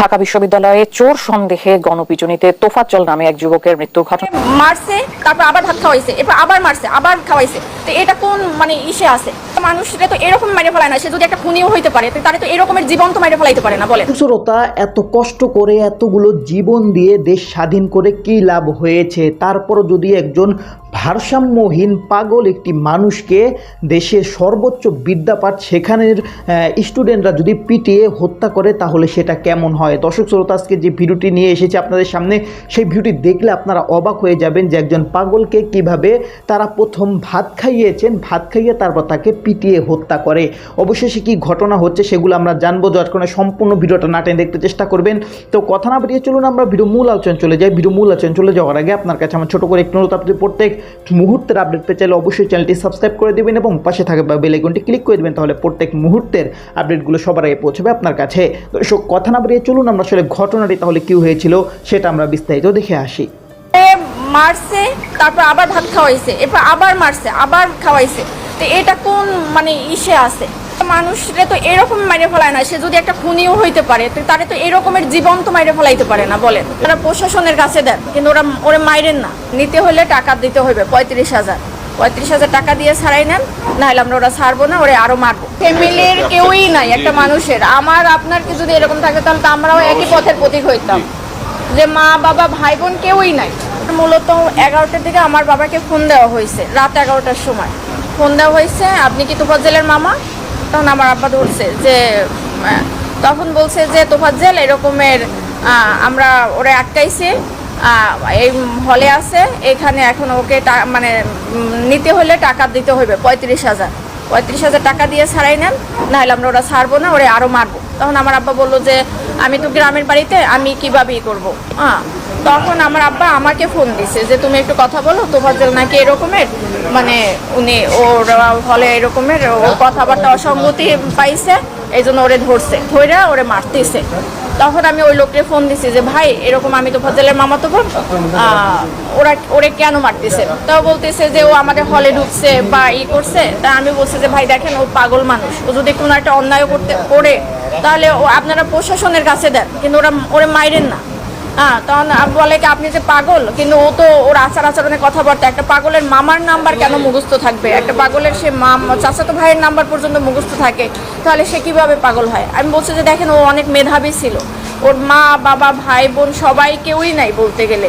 ঢাকা বিশ্ববিদ্যালয়ে চোর সন্দেহে গণপিটুনিতে তোফাজ্জল নামে এক যুবকের মৃত্যুর ঘটনা। মারছে তারপর আবার ভাত খাওয়াইছে এরপর আবার মারছে আবার খাওয়াইছে। তো এটা কোন মানে ইসে আছে? মানুষরা তো এরকম মেরে ফেলায় না সে যদি একটা খুনিও হইতে পারে তাহলে তো এরকমের জীবন তো মেরে ফেলাইতে পারে না বলেন। শ্রোতা এত কষ্ট করে এতগুলো জীবন দিয়ে দেশ স্বাধীন করে কি লাভ হয়েছে? তারপরও যদি একজন ভারসাম্যহীন পাগল একটি মানুষকে দেশের সর্বোচ্চ বিদ্যাপাঠ সেখানের স্টুডেন্টরা যদি পিটিয়ে হত্যা করে তাহলে সেটা কেমন হয়? দর্শক শ্রোতা, আজকে যে ভিডিওটি নিয়ে এসেছে আপনাদের সামনে, সেই ভিডিওটি দেখলে আপনারা অবাক হয়ে যাবেন যে একজন পাগলকে কীভাবে তারা প্রথম ভাত খাইয়েছেন, ভাত খাইয়ে তারপর তাকে পিটিয়ে হত্যা করে। অবশেষে কি ঘটনা হচ্ছে সেগুলো আমরা জানব। যার কারণে সম্পূর্ণ ভিডিওটা না টেনে দেখতে চেষ্টা করবেন। তো কথা না বেরিয়ে চলুন, আমরা ভিডিও মূল আলোচনা চলে যাই। ভিডিও মূল আলোচনা চলে যাওয়ার আগে আপনার কাছে আমার ছোটো করে একটু অনুরোধ, আপনি প্রত্যেক মুহূর্তের আপডেট পেতে চাইলে অবশ্যই চ্যানেলটি সাবস্ক্রাইব করে দেবেন এবং পাশে থাকা বেল আইকনটি ক্লিক করে দেবেন, তাহলে প্রত্যেক মুহূর্তের আপডেটগুলো সবার আগে পৌঁছবে আপনার কাছে। দর্শক, কথা না বেরিয়ে চলুন, আমরা আসলে ঘটনাটি তাহলে কি হয়েছিল সেটা আমরা বিস্তারিত দেখে আসি। মারছে, তারপর আবার ভাত খাওয়াইছে, এরপর আবার মারছে, আবার খাওয়াইছে। তো এটা কোন মানে ইসে আছে? মানুষরা তো এরকম মেরে ফেলায় না সে যদি একটা খুনিও হইতে পারে তো তারা তো এরকমের জীবন তো মেরে ফেলাইতে পারে না বলেন। তারা প্রশাসনের কাছে দেন কিন্তু ওরা ওরা মাইরেন না। নিতে হলে টাকা দিতে হবে পঁয়ত্রিশ হাজার। পঁয়ত্রিশ হাজার টাকা দিয়ে ছাড়াই নেন নাহলে আমরা ওরা ছাড়বো না ওরা আরও মারবো। ফ্যামিলির কেউই নাই একটা মানুষের। আমার আপনার কি যদি এরকম থাকে তাহলে তো আমরাও একই পথের প্রতীক হইতাম। যে মা বাবা ভাই বোন কেউই নাই। মূলত এগারোটার দিকে আমার বাবাকে ফোন দেওয়া হয়েছে রাত এগারোটার সময়। ফোন দেওয়া হয়েছে আপনি কি তোফাজ্জেলের মামা? তখন আমার আব্বা ধরছে যে, তখন বলছে যে, তোফাজ্জেল, এরকমের আমরা ওরে আটকাইছে এই হলে আছে, এখানে এখন ওকে মানে নিতে হলে টাকা দিতে হবে পঁয়ত্রিশ হাজার। পঁয়ত্রিশ হাজার টাকা দিয়ে ছাড়াই নেন, নাহলে আমরা ওরা ছাড়বো না, ওরে আরও মারবো। তখন আমার আব্বা বলল যে আমি তো গ্রামের বাড়িতে, আমি কীভাবে ই করব? হ্যাঁ তখন আমার আব্বা আমাকে ফোন দিছে যে, তুমি একটু কথা বলো জন্য নাকি এরকমের? মানে উনি ওর হলে এরকমের, ও কথাবার্তা অসঙ্গতি পাইছে এই জন্য ওরে ধরছে, ধইরা ওরে মারতেছে। তখন আমি ওই লোককে ফোন দিছি যে, ভাই, এরকম আমি তো ফজলের মামা তো বোন ওরা, ওরে কেন মারতেছে? তাও বলতেছে যে, ও আমাদের হলে ঢুকছে বা ই করছে। তা আমি বলছি যে, ভাই, দেখেন, ও পাগল মানুষ। ও যদি কোনো একটা অন্যায় করতে, করে তাহলে আপনারা প্রশাসনের কাছে দেন, কিন্তু ওরা, ওরে মাইরেন না। হ্যাঁ তখন বলে কি, আপনি যে পাগল, কিন্তু ও তো ওর আচার আচরণের কথাবার্তা, একটা পাগলের মামার নাম্বার কেন মুখস্থ থাকবে? একটা পাগলের সে মাম, চাচাতো ভাইয়ের নাম্বার পর্যন্ত মুখস্থ থাকে, তাহলে সে কীভাবে পাগল হয়? আমি বলছি যে দেখেন, ও অনেক মেধাবী ছিল। ওর মা, বাবা, ভাই, বোন সবাই কেউই নাই বলতে গেলে।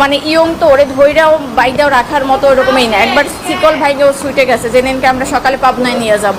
মানে ইয়ং তো ওরে ধৈরাও বাইদাও রাখার মতো ওরকমই না। একবার শিকল ভাইকেও ছুটে গেছে যে নিনকে আমরা সকালে পাবনায় নিয়ে যাব।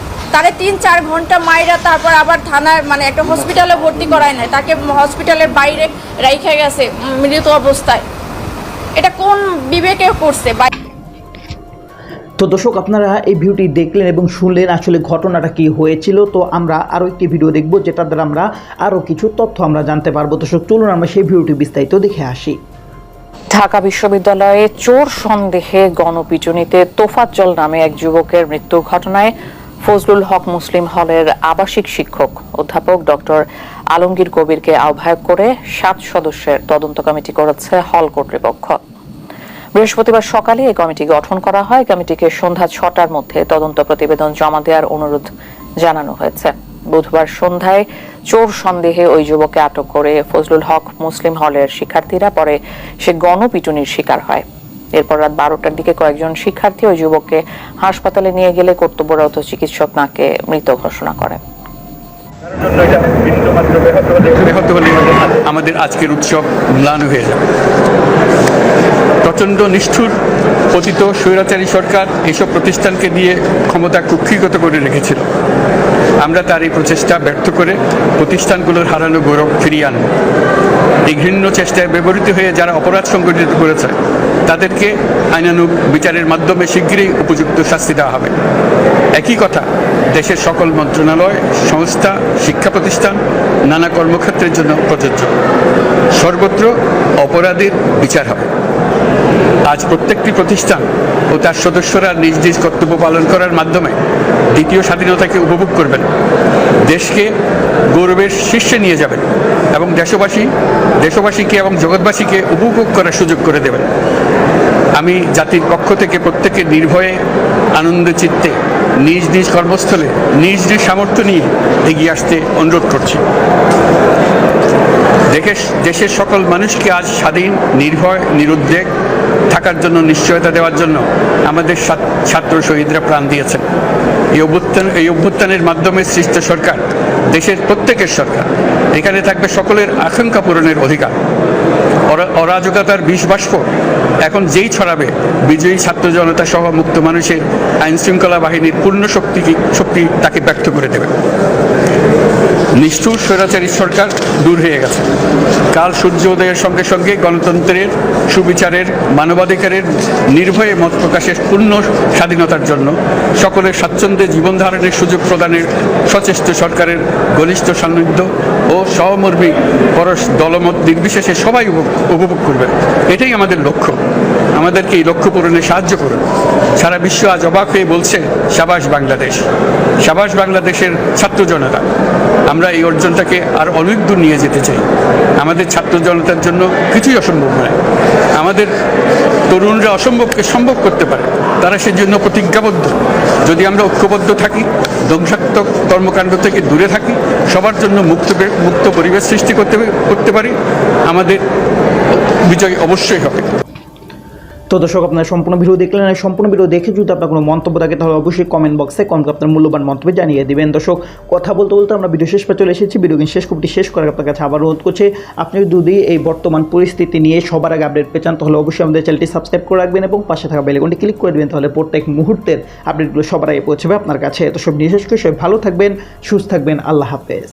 তারে তিন চার ঘণ্টা মাইরা তারপর আবার থানায় মানে একটা হসপিটালে ভর্তি করায় নাই। তাকে হসপিটালের বাইরে রাইখে গেছে মৃত অবস্থায়। এটা কোন বিবেকে করছে? তো দর্শক আপনারা এই ভিডিওটি দেখলেন এবং শুনলেন আসলে ঘটনাটা কি হয়েছিল। তো আমরা আরও একটি ভিডিও দেখব যেটা দ্বারা আমরা আরও কিছু তথ্য আমরা জানতে পারব। দর্শক চলুন আমরা সেই ভিডিওটি বিস্তারিত দেখে আসি। ঢাকা বিশ্ববিদ্যালয়ে চোর সন্দেহে গণপিটুনিতে তোফাজ্জল নামে এক যুবকের মৃত্যুর ঘটনায় ফজলুল হক মুসলিম হলের আবাসিক শিক্ষক অধ্যাপক ডক্টর আলমগীর কবিরকে আহ্বায়ক করে সাত সদস্যের তদন্ত কমিটি করেছে হল কর্তৃপক্ষ। বৃহস্পতিবার সকালে এই কমিটি গঠন করা হয়। কমিটিকে সন্ধ্যা ছটার মধ্যে তদন্ত প্রতিবেদন জমা দেওয়ার অনুরোধ জানানো হয়েছে। বুধবার সন্ধ্যায় চোর সন্দেহে ওই যুবককে আটক করে ফজলুল হক মুসলিম হলের শিক্ষার্থীরা পরে সে গণপিটুনির শিকার হয়। এরপর রাত বারোটার দিকে কয়েকজন শিক্ষার্থী ওই যুবককে হাসপাতালে নিয়ে গেলে কর্তব্যরত চিকিৎসক নাকে মৃত ঘোষণা করেন আমাদের আজকের উৎসব ম্লান হয়ে যাবে। প্রচণ্ড নিষ্ঠুর পতিত স্বৈরাচারী সরকার এসব প্রতিষ্ঠানকে দিয়ে ক্ষমতা কুক্ষিগত করে রেখেছিল। আমরা তার এই প্রচেষ্টা ব্যর্থ করে প্রতিষ্ঠানগুলোর হারানো গৌরব ফিরিয়ে আনব। এই ঘৃণ্য চেষ্টায় ব্যবহৃত হয়ে যারা অপরাধ সংগঠিত করেছে তাদেরকে আইনানুগ বিচারের মাধ্যমে শীঘ্রই উপযুক্ত শাস্তি দেওয়া হবে। একই কথা, দেশের সকল মন্ত্রণালয়, সংস্থা, শিক্ষা প্রতিষ্ঠান, নানা কর্মক্ষেত্রের জন্য প্রযোজ্য। সর্বত্র অপরাধের বিচার হবে। আজ প্রত্যেকটি প্রতিষ্ঠান ও তার সদস্যরা নিজ নিজ কর্তব্য পালন করার মাধ্যমে দ্বিতীয় স্বাধীনতাকে উপভোগ করবেন। দেশকে গৌরবের শীর্ষে নিয়ে যাবেন এবং দেশবাসী, দেশবাসীকে এবং জগৎবাসীকে উপভোগ করার সুযোগ করে দেবেন। আমি জাতির পক্ষ থেকে প্রত্যেকে নির্ভয়ে, আনন্দ চিত্তে নিজ নিজ কর্মস্থলে, নিজ নিজ সামর্থ্য নিয়ে এগিয়ে আসতে অনুরোধ করছি। দেশের সকল মানুষকে আজ স্বাধীন, নির্ভয়, নিরুদ্বেগ থাকার জন্য, নিশ্চয়তা দেওয়ার জন্য আমাদের ছাত্র শহীদরা প্রাণ দিয়েছেন। এই অভ্যুত্থান, এই অভ্যুত্থানের মাধ্যমে সৃষ্ট সরকার, দেশের প্রত্যেকের সরকার, এখানে থাকবে সকলের আকাঙ্ক্ষা পূরণের অধিকার। অরা- অরাজকতার বিষ বাষ্প এখন যেই ছড়াবে, বিজয়ী ছাত্র জনতা সহ মুক্ত মানুষের আইন শৃঙ্খলা বাহিনীর পূর্ণ শক্তি শক্তি তাকে ব্যক্ত করে দেবে। নিষ্ঠুর স্বৈরাচারী সরকার দূর হয়ে গেছে। কাল সূর্য উদয়ের সঙ্গে সঙ্গে গণতন্ত্রের সুবিচারের, মানবাধিকারের নির্ভয়ে মত প্রকাশের পূর্ণ স্বাধীনতার জন্য সকলের স্বাচ্ছন্দ্যে জীবন ধারণের সুযোগ প্রদানের সচেষ্ট সরকারের ঘনিষ্ঠ সান্নিধ্য ও সহমর্মী পরশ দলমত নির্বিশেষে সবাই উপভোগ করবে। এটাই আমাদের লক্ষ্য। আমাদেরকে এই লক্ষ্য পূরণে সাহায্য করুন। সারা বিশ্ব আজ অবাক হয়ে বলছে, সাবাস বাংলাদেশ। সাবাস বাংলাদেশের ছাত্র জনতা, আমরা এই অর্জনটাকে আর অনেক দূর নিয়ে যেতে চাই। আমাদের ছাত্র জনতার জন্য কিছুই অসম্ভব নয়। আমাদের তরুণরা অসম্ভবকে সম্ভব করতে পারে, তারা সেজন্য প্রতিজ্ঞাবদ্ধ। যদি আমরা ঐক্যবদ্ধ থাকি, ধ্বংসাত্মক কর্মকাণ্ড থেকে দূরে থাকি, সবার জন্য মুক্ত মুক্ত পরিবেশ সৃষ্টি করতে করতে পারি, আমাদের বিজয় অবশ্যই হবে। তো দর্শক, আপনারা সম্পূর্ণ ভিডিও দেখলেন আর সম্পূর্ণ ভিডিও দেখে যদি আপনার কোনো মন্তব্য থাকে, তাহলে অবশ্যই কমেন্ট বক্সে কমেন্ট আপনার মূল্যবান মন্তব্য জানিয়ে দিবেন। দর্শক, কথা বলতে বলতে আমরা ভিডিও শেষ পর চলে এসেছি। ভিডিও কিন্তু শেষ কপটি শেষ করার আপনার কাছে আবার অনুরোধ করছে, আপনি যদি এই বর্তমান পরিস্থিতি নিয়ে সবার আগে আপডেট পেয়ে চান, তাহলে অবশ্যই আমাদের চ্যানেলটি সাবস্ক্রাইব করে রাখবেন এবং পাশে থাকা বেলেকনটি ক্লিক করে দেবেন, তাহলে প্রত্যেক মুহূর্তের আপডেটগুলো সবার আগে পৌঁছবে আপনার কাছে। তো সব নিয়ে শেষ করে সবাই ভালো থাকবেন, সুস্থ থাকবেন, আল্লাহ হাফেজ।